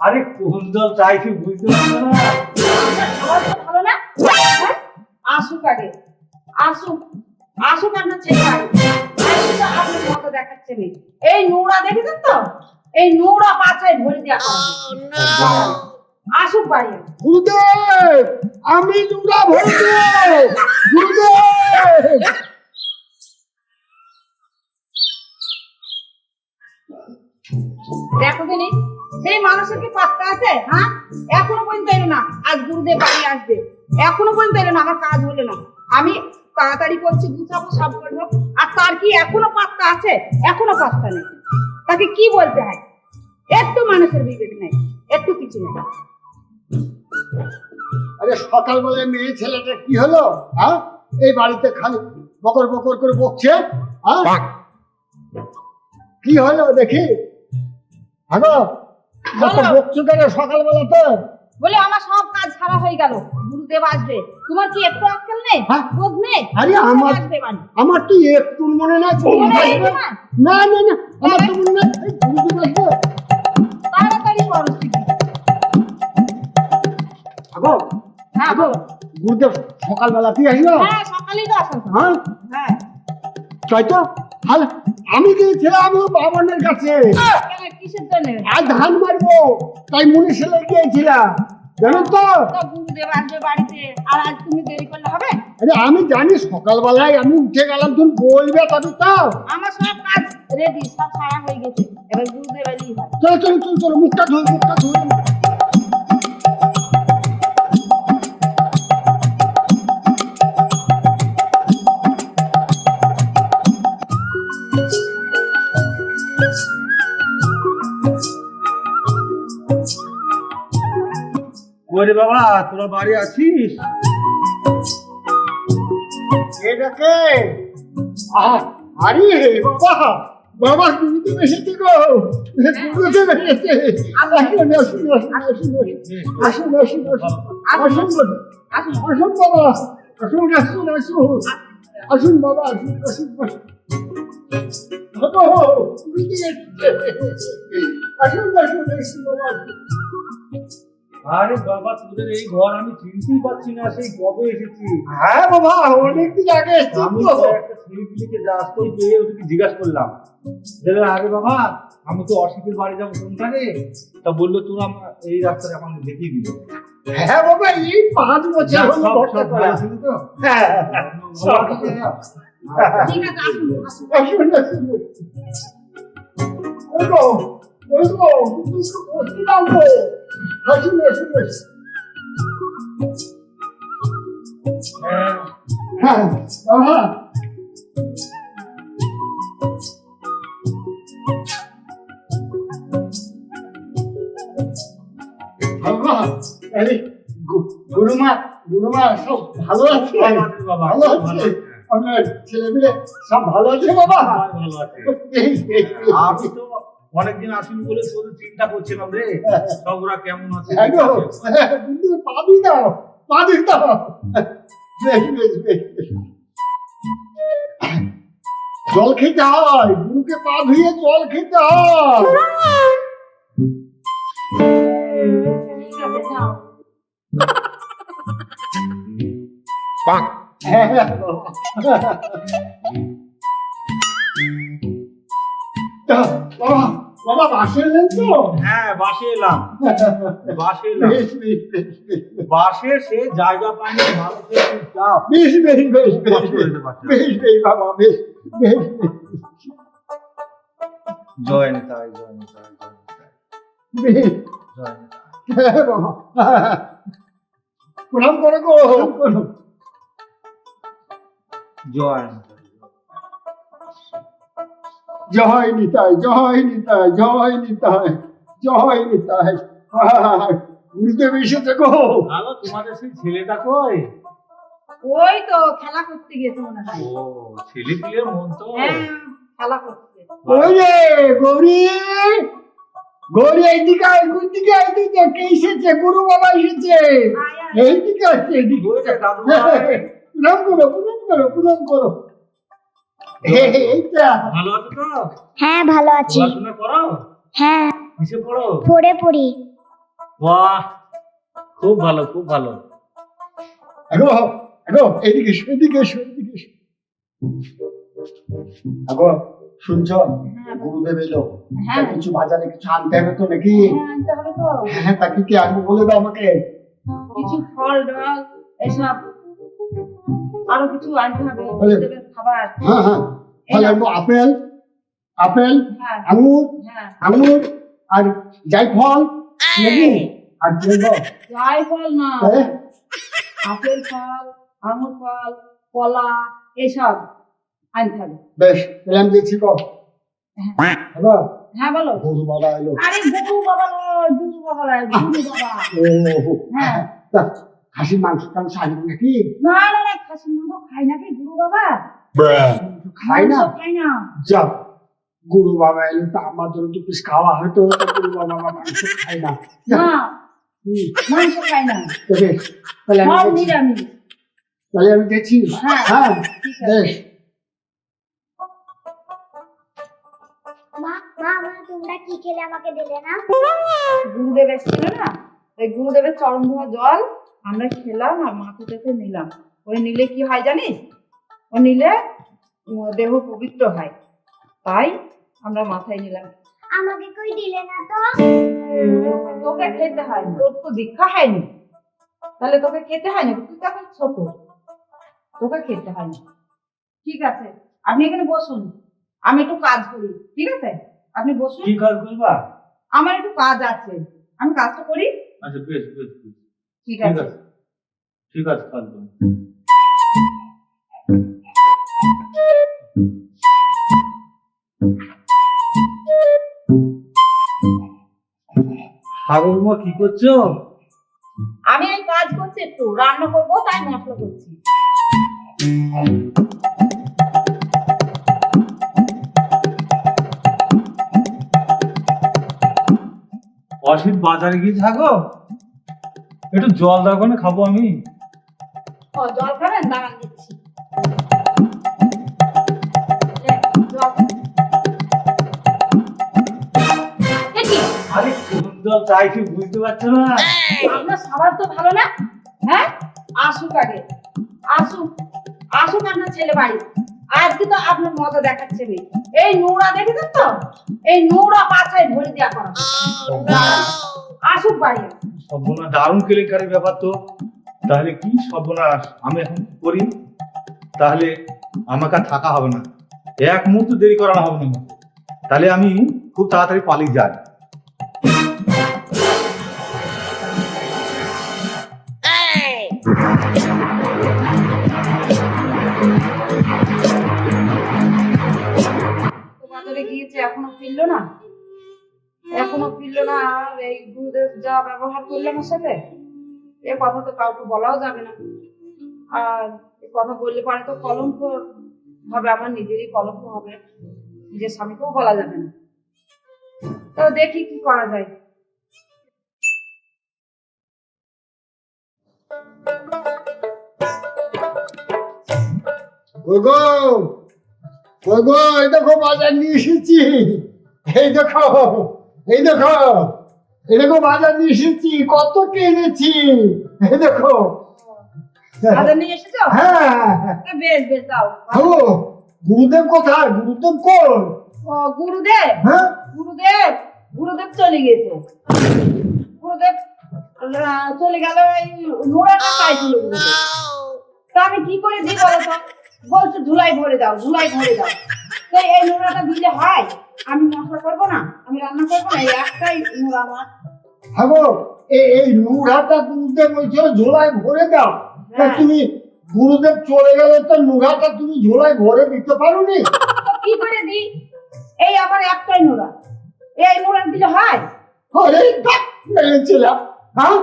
আরে কোন চাইছি বুঝতে পারছ না ভালো না? আসুক আগে আসুক আসুক আপনার মতো দেখাচ্ছে মেয়ে। এই নোংরা দেখেছেন তো এই নোংরা পাছায় ভরে দেওয়া। আসুক বাড়ি গুরুদেব আমি নোংরা ভরবো গুরুদেব দেখো দিনি সেই মানুষের কি পাত্তা আছে? হ্যাঁ? এখনও পর্যন্ত এলো না। আজ গুরুদেব বাড়ি আসবে। এখনও পর্যন্ত এলো না আমার কাজ হলো না। আমি তাড়াতাড়ি করছি গুছাবো সব করব আর তার কি এখনও পাত্তা আছে? এখনও পাত্তা নেই। তাকে কি বলতে হয়? একটু মানুষের বিবেক নেই একটু কিছু নেই। আরে সকালবেলায় মেয়ে ছেলেটা কি হলো? হ্যাঁ? এই বাড়িতে খালি বকর বকর করে বকছে হ্যাঁ? কি হলো দেখি? হাগো এত বলো। বকছো কেন সকালবেলাতে বলে আমার সব কাজ সারা হয়ে গেল। গুরুদেব আসবে। তোমার কি একটু আক্কেল নেই? হ্যাঁ। বোধ নেই? আরে আমার- তো একটু মনে। না না না আমার তো মনে গুরুদেব আসবে। তাড়াতাড়ি করো শিগগির। হ্যাঁ গুরুদেব সকালবেলাতেই আসলো? হ্যাঁ সকালেই তো কথা। হ্যাঁ। হ্যাঁ। তাই তো? হাল আমি গিয়েছিলাম বাবনের কাছে। কিসের জন্য? আর ধান মারবো তাই মুনিশালে গিয়েছিলাম। জানো তো? তো গুরুদেব বাড়িতে আর আজ তুমি দেরি করলে হবে? আমি জানি সকালবেলায় আমি উঠে গেলাম তুমি বলবে তবে তো। আমার সব কাজ রেডি সব সারা হয়ে গেছে। এবার গুরুদেব হয় চলো চলো চলো চলো মুখটা ধুই মুখটা ধুই। ওরে বাবা তোরা বাড়ি আছিস এটাকে আরে বাবা বাবা তুমি তো এসেছি গো আসুন আসুন আসুন আসুন আসুন আসুন বাবা আসুন আসুন আসুন আসুন বাবা আসুন আসুন আসুন আসুন আসুন বাবা আরে বাবা তোদের এই ঘর আমি চিনতেই পারছি না সেই কবে এসেছি? হ্যাঁ বাবা অনেকদিন আগে এসছি আমি একটা ছেলেপিলিকে রাস্তায় পেয়ে ওদেরকে জিজ্ঞাসা করলাম। যে আরে বাবা আমি তো অসিতের বাড়ি যাব কোনখানে? তা বলল তোরা আমার এই রাস্তাটা আমাকে দেখিয়ে দিল হ্যাঁ বাবা এই পাঁচ বছর হলো ঘরটা করা। ছিল তো? হ্যাঁ। ঠিক আছে আসুন আসুন। আসুন 연구, 미술고, 희망고, 다짐의 힘을. 아, 아하. বাবা আরে গুরুমা গুরুমা সব ভালো আছে ভালো আছে আমার ছেলেমেয়ে সব ভালো আছে বাবা ভালো আছে অনেকদিন আসিনি বলে তোর চিন্তা করছে না রে? সবরা কেমন আছে? কিন্তু পাবি না পাবি না বেশ বেশ জল খেতে হয় গুরুকে পা ধুয়ে জল খেতে হয় পাক হ্যাঁ।, হ্যাঁ, হ্যাঁ। বাসে এলেন তো? হ্যাঁ বাসে এলাম। বাসে এলাম। বাসে সে জায়গা পায়নি বেশ বেশ বেশ বেশ। বেশ বেশ বাবা বেশ বেশ বেশ। জয় নিতাই জয় নিতাই জয় নিতাই জয় নিতাই হ্যাঁ বাবা। প্রণাম করো গো। করো। জয় নিতাই জয় নিতাই জয় নিতাই জয় নিতাই জয় নিতাই। গুরুদেব এসেছে গো। হ্যালো তোমাদের সেই ছেলেটা কই? ওই তো খেলা করতে গেছে মনে হয়। ও ছেলে পিলের মন তো। হ্যাঁ খেলা করতে। ওই রে গৌরী গৌরী এইদিকে আয় এইদিকে কে এসেছে? গুরু বাবা এসেছে। এইদিকে আসছে এইদিকে। প্রণাম করো প্রণাম করো প্রণাম করো। ভালো আছো? তো? হ্যাঁ ভালো আছি। পড়াশোনা করো? হ্যাঁ। কিসে পড়ো? পড়ে পড়ি। বাহ খুব ভালো খুব ভালো। আগো আগো এদিকে এসো এদিকে এসো এদিকে এসো। আগো শুনছ? গুরুদেব এলো। হ্যাঁ। কিছু বাজারে কিছু আনতে হবে তো নাকি? হ্যাঁ আনতে হবে তো। হ্যাঁ তা কি আনব বলে দাও আমাকে। কিছু ফল ডাল এসব আরও কিছু আনতে হবে। খাবার হ্যাঁ হ্যাঁ। আপেল আপেল হ্যাঁ। আঙুর হ্যাঁ। আঙুর আর জায়ফল আর আনব? না? আপেল ফল আঙুর ফল কলা এসব আনতে হবে। বেশ তাহলে আমি দেখছি কো। হ্যালো? হ্যাঁ বলো। গরু বাবা এলো। আরে গুরু বাবা নয় গুরু বাবা নয় গুরু বাবা। ও হ্যাঁ। তা খাসির মাংস টাংস আনব নাকি? না না না খাসির মাংস খাই নাকি গুরু বাবা? খাই না মাংস খাই না যা গুরু বাবা এলো তা আমাদের তো কিছু খাওয়া হয়তো গুরু বাবা মাংস খায় না যা, না হুম, মাংস খাই না তাহলে আমি হ্যাঁ, হ্যাঁ ঠিক আছে। বেশ মা মা মা তোমরা কি খেলে আমাকে দিলে না? গুরুদেব এসেছিল না? ওই গুরুদেবের চরণ ধোয়া জল আমরা খেলাম আর মাথাটাতে নিলাম। ওই নিলে কি হয় জানিস? নিলে দেহ পবিত্র হয়। তাই আমরা মাথায় নিলাম। আমাকে কই দিলে না তো? তোকে খেতে হয় না। তোর তো দীক্ষা হয়নি। তাহলে তোকে খেতে হয় না তুই তো এখন ছোট। তোকে খেতে হয় না। ঠিক আছে। আপনি এখানে বসুন। আমি একটু কাজ করি। ঠিক আছে? আপনি বসুন। কি কাজ করবা আমার একটু কাজ আছে। আমি কাজটা করি। আচ্ছা বেশ বেশ ঠিক ঠিক আছে। ঠিক আছে কাজ করো ঠাকুরমা কি করছ? আমি এই কাজ করছি একটু রান্না করব তাই মশলা করছি। অসিত বাজারে গিয়ে থাকো। একটু জল দাও খাব আমি। ও জল খাবেন? দাঁড়ান দিচ্ছি জল চাইছি বুঝতে পারছ না? আপনার স্বভাব তো ভালো না? হ্যাঁ? আসুক আগে। আসুক। আসুক আপনার ছেলে বাড়ি। আজকে তো আপনার মজা দেখাচ্ছে মেয়ে। এই নোংরা দেখেছেন তো? এই নোংরা পাছায় ভরে দেওয়া করা। আসুক বাড়ি। দারুণ কেলেঙ্কারি ব্যাপার তো। তাহলে কি সর্বনাশ? আমি এখন করি? তাহলে আমাকে আর থাকা হবে না। এক মুহূর্ত দেরি করানো হবে না। তাহলে আমি খুব তাড়াতাড়ি পালিয়ে যাই। আর এই গুরুদেব যা ব্যবহার করল আমার সাথে এ কথা তো কাউকে বলাও যাবে না। আর কথা বললে পরে তো কলঙ্ক হবে, আমার নিজেরই কলঙ্ক হবে, নিজের স্বামীকেও বলা যাবে না। তো দেখি কি করা যায়। ওগো ওগো, এই দেখো বাজার নিয়ে এসেছি। এই দেখো। এই দেখো এই দেখো বাজার নিয়ে এসেছি কত কিনেছি। এই দেখো। বাজার নিয়ে এসেছ? হ্যাঁ। বেশ বেশ দাও। ও গুরুদেব কোথায়? গুরুদেব কোন ও গুরুদেব? হ্যাঁ। গুরুদেব? গুরুদেব চলে গেছে গুরুদেব চলে গেল এই নোড়াটা চাইছিল গুরুদেব? তা আমি কি করে দিই বলো তো? বলছো ঝুলাই ভরে দাও ধুলাই ভরে দাও। তো এই নোড়াটা দিলে হয়। আমি মশলা করব না আমি রান্না করব না এই একটাই নোড়া আমার। হ্যাঁ এই এই নুরাটা ঝোলায় ভরে দাও। হ্যাঁ। তুমি গুরুদেব চলে গেলে তো নুরাটা তুমি ঝোলায় ভরে দিতে পারোনি? তো কি করে দিই? এই আমার একটাই এই দিলে হয়? আরে মেরেছিলাম হ্যাঁ?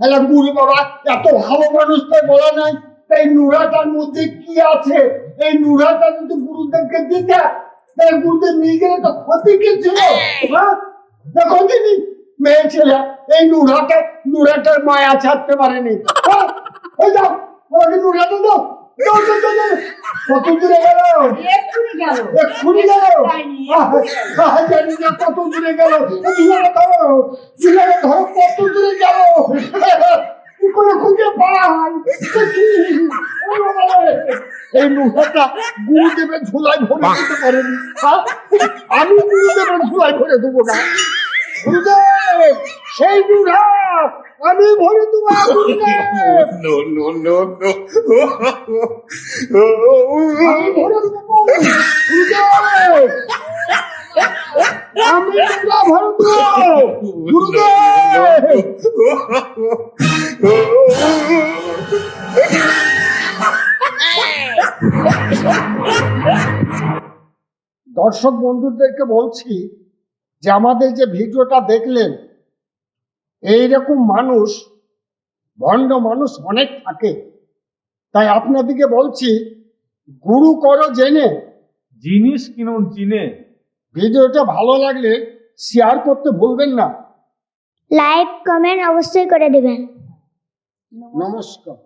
এলা গুরু বাবা এত ভালো মানুষ তাই বলা নাই। এই নুরাটার মধ্যে কি আছে? এই নুরাটা যদি গুরুদেবকে দিতে তাহলে গুরুদেব নিয়ে গেলে তো ক্ষতি কি ছিল? হ্যাঁ? দেখো দিদি মেয়ে ছেলে এই নুরাটা নুরাটার মায়া ছাড়তে পারেনি। হ্যাঁ? এই দাও আমাকে নুরাটা দাও। যাও, যাও, যাও, যাও। কত দূরে গেল? এক্ষুনি গেল। এক্ষুনি গেল? যায়নি, আহ, আহ, জানি না কত দূরে গেল। ধরো ধরো কত দূরে গেল। কি করে খুঁজে পাওয়া হয়? এই মুহূর্তটা গুরুদেবের ঝোলায় ভরে দিতে পারেনি। হ্যাঁ? আমি গুরুদেবের ঝোলায় ভরে দেবো না। গুরুদেব সেই দুধা আমি ভরে গুরুদেব no, no, no, no. আমি ভরে দেবো গুরুদেব আমি ভরে দেবো। গুরুদেব! দর্শক বন্ধুদেরকে বলছি যে আমাদের যে ভিডিওটা দেখলেন এইরকম মানুষ ভণ্ড মানুষ অনেক থাকে। তাই আপনাদেরকে বলছি গুরু করো জেনে। জিনিস কিনুন চিনে ভিডিওটা ভালো লাগলে শেয়ার করতে ভুলবেন না। লাইক কমেন্ট অবশ্যই করে দিবেন। নমস্কার।